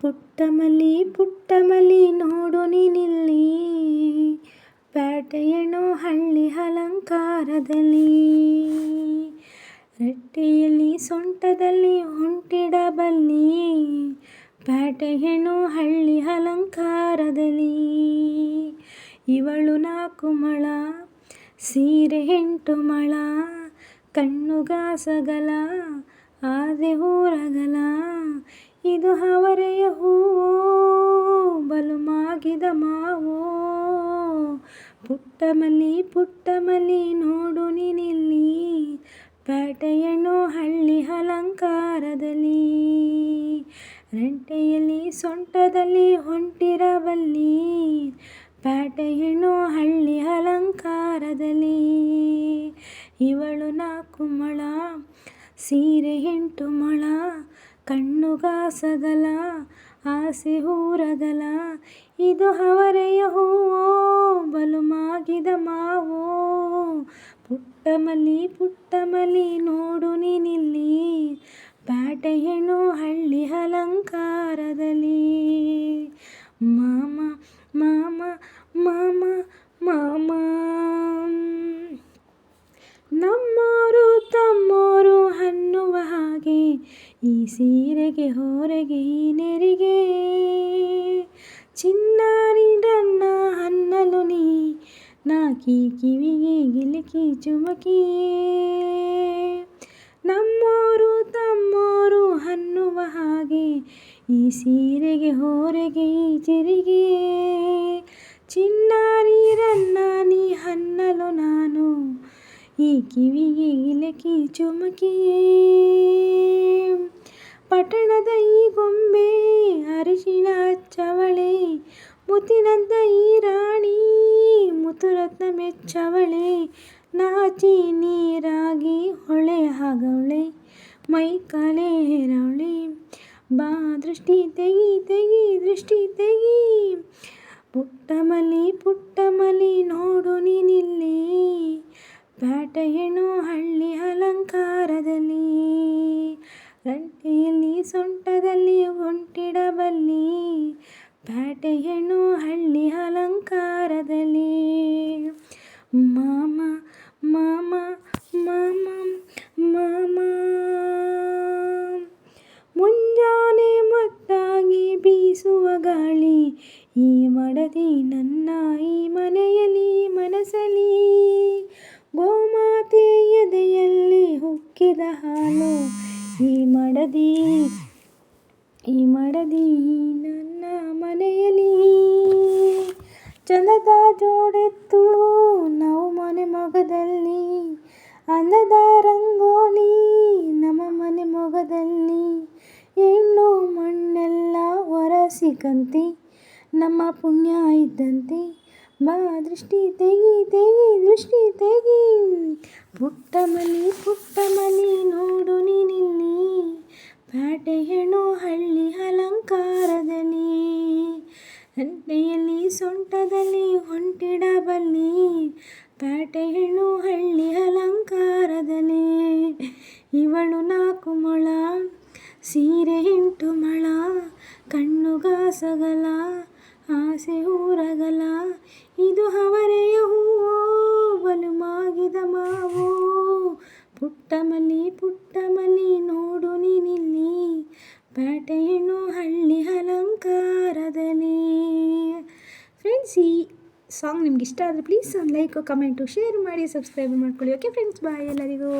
ಪುಟ್ಟಮಲ್ಲಿ ಪುಟ್ಟಮಲ್ಲಿ ನೋಡು ನೀನಿಲ್ಲಿ. ಪ್ಯಾಟೆಯಣೋ ಹಳ್ಳಿ ಅಲಂಕಾರದಲ್ಲಿ. ರಟ್ಟೆಯಲ್ಲಿ, ಸೊಂಟದಲ್ಲಿ ಹೊಂಟಿಡಬಲ್ಲಿ. ಪ್ಯಾಟೆಯಣೋ ಹಳ್ಳಿ ಅಲಂಕಾರದಲ್ಲಿ. ಇವಳು ನಾಲ್ಕು ಮಳ, ಸೀರೆ ಎಂಟು ಮಳ ಕಣ್ಣುಗಾಸಗಲ ಆದೆ ಊರಗಲ. ಇದು ಹವರೆಯ ಹೂವೋ? ಬಲು ಮಾಗಿದ ಮಾವೋ? ಪುಟ್ಟಮಲ್ಲಿ ಪುಟ್ಟಮಲ್ಲಿ ನೋಡು ನೀನಿಲ್ಲಿ. ಪೇಟೆಯನ್ನು ಹಳ್ಳಿ ಅಲಂಕಾರದಲ್ಲಿ. ರಂಟೆಯಲ್ಲಿ, ಸೊಂಟದಲ್ಲಿ ಹೊಂಟಿರಬಲ್ಲಿ ಪೇಟೆಯನ್ನು ಹಳ್ಳಿ ಅಲಂಕಾರದಲ್ಲಿ. ಇವಳು ನಾಲ್ಕು ಮೊಳ, ಸೀರೆ ಎಂಟು ಮೊಳ ಕಣ್ಣುಗಾಸಗಲ, ಆಸೆ ಊರಗಲ ಇದು ಹವರೆಯ ಹೂವೋ ಬಲು ಮಾಗಿದ ಮಾವೋ ಪುಟ್ಟಮಲಿ ಪುಟ್ಟಮಲಿ ನೋಡು ನೀನಿಲ್ಲಿ ಪ್ಯಾಟೆಯಣ್ಣು ಹಳ್ಳಿ ಅಲಂಕಾರದಲ್ಲಿ. ಈ ಸೀರೆಗೆ ಹೊರಗೆ ಈ ನೆರಿಗೆ ಚಿನ್ನಾರಿ ನನ್ನ ಅನ್ನಲು ನೀ ನಾಕಿ ಕಿವಿಗೆ ಗಿಲಕಿ ಚುಮಕಿ ನಮ್ಮೋರು ತಮ್ಮೋರು ಅನ್ನುವ ಹಾಗೆ ಈ ಸೀರೆಗೆ ಹೊರಗೆ ಈ ಚಿರಿಗೆ ಚಿನ್ನಾರಿ ಈ ಕಿವಿಗೆ ಗಿಲಕಿ ಚುಮಕಿಯೇ. ಪಟ್ಟಣದ ಈ ಗೊಂಬೆ ಅರಿಶಿಣ ಹಚ್ಚವಳೆ ಮುತ್ತಿನಂತ ಈ ರಾಣಿ ಮುತ್ತುರತ್ನ ಮೆಚ್ಚವಳೆ, ನಾಚಿ ನೀರಾಗಿ ಹೊಳೆ ಹಾಗವಳೆ, ಮೈ ಕಲೆ ಬಾ ದೃಷ್ಟಿ ತೆಗಿ ತೆಗಿ, ದೃಷ್ಟಿ ತೆಗಿ. ಪುಟ್ಟಮಲಿ ಪುಟ್ಟಮಲಿ ನೋಡು ನೀನಿಲ್ಲಿ. ಪ್ಯಾಟೆಯಣ್ಣು ಹಳ್ಳಿ ಅಲಂಕಾರದಲ್ಲಿ? ರಂಟೆಯಲ್ಲಿ ಸೊಂಟದಲ್ಲಿ ಹೊಂಟಿಡಬಲ್ಲಿ? ಪ್ಯಾಟೆಯಣ್ಣು ಹಳ್ಳಿ ಅಲಂಕಾರದಲ್ಲಿ? ಮಾಮ ಮಾಮ ಮಾಮ ಮಾಮ. ಮುಂಜಾನೆ ಮತ್ತಾಗಿ ಬೀಸುವ ಗಾಳಿ ಈ ಮಡದಿ ಹುಕ್ಕಿದ ಹಾಲು. ಈ ಮಡದಿ ಈ ಮಡದಿ ನನ್ನ ಮನೆಯಲ್ಲಿ. ಚಂದದ ಜೋಡೆತ್ತು ನಾವು ಮನೆ ಮೊಗದಲ್ಲಿ. ಅಂದದ ರಂಗೋಲಿ ನಮ್ಮ ಮನೆ ಮೊಗದಲ್ಲಿ. ಹೆಣ್ಣು ಮಣ್ಣೆಲ್ಲ ಒರೆಸಿಕಂತಿ ನಮ್ಮ ಪುಣ್ಯ ಇದ್ದಂತೆ. ಬಾ ದೃಷ್ಟಿ ತೆಗಿ ತೆಗಿ, ದೃಷ್ಟಿ ತೆಗಿ. ಪುಟ್ಟ ಮನಿ ಪುಟ್ಟ ಮನಿ ನೋಡು ನೀನಿಲ್ಲಿ. ಪ್ಯಾಟೆಯಣ್ಣು ಹಳ್ಳಿ ಅಲಂಕಾರದಲ್ಲಿ. ಹಂಟೆಯಲ್ಲಿ ಸೊಂಟದಲ್ಲಿ ಹೊಂಟಿಡಬಲ್ಲಿ ಪ್ಯಾಟೆಯಣ್ಣು ಹಳ್ಳಿ ಅಲಂಕಾರದಲ್ಲಿ. ಇವಳು ನಾಲ್ಕು ಮೊಳ, ಸೀರೆ ಎಂಟು ಮೊಳ ಕಣ್ಣುಗಾಸಗಲ ಆಸೆ ಊರಗಲ, ಇದು ಅವರೆಯ ಹೂವೋ ಬಲು ಮಾಗಿದ ಮಾವೋ ಪುಟ್ಟಮಲ್ಲಿ ಪುಟ್ಟಮಲ್ಲಿ ನೋಡು ನೀನಿಲ್ಲಿ ಪೇಟೆಯನ್ನು ಹಳ್ಳಿ ಅಲಂಕಾರದಲ್ಲಿ ಫ್ರೆಂಡ್ಸ್ ಈ ಸಾಂಗ್ ನಿಮ್ಗೆ ಇಷ್ಟ ಆದರೆ ಪ್ಲೀಸ್ ಲೈಕು ಕಮೆಂಟು ಶೇರ್ ಮಾಡಿ ಸಬ್ಸ್ಕ್ರೈಬ್ ಮಾಡ್ಕೊಳ್ಳಿ. ಓಕೆ ಫ್ರೆಂಡ್ಸ್ ಬಾಯ್ ಎಲ್ಲರಿಗೂ.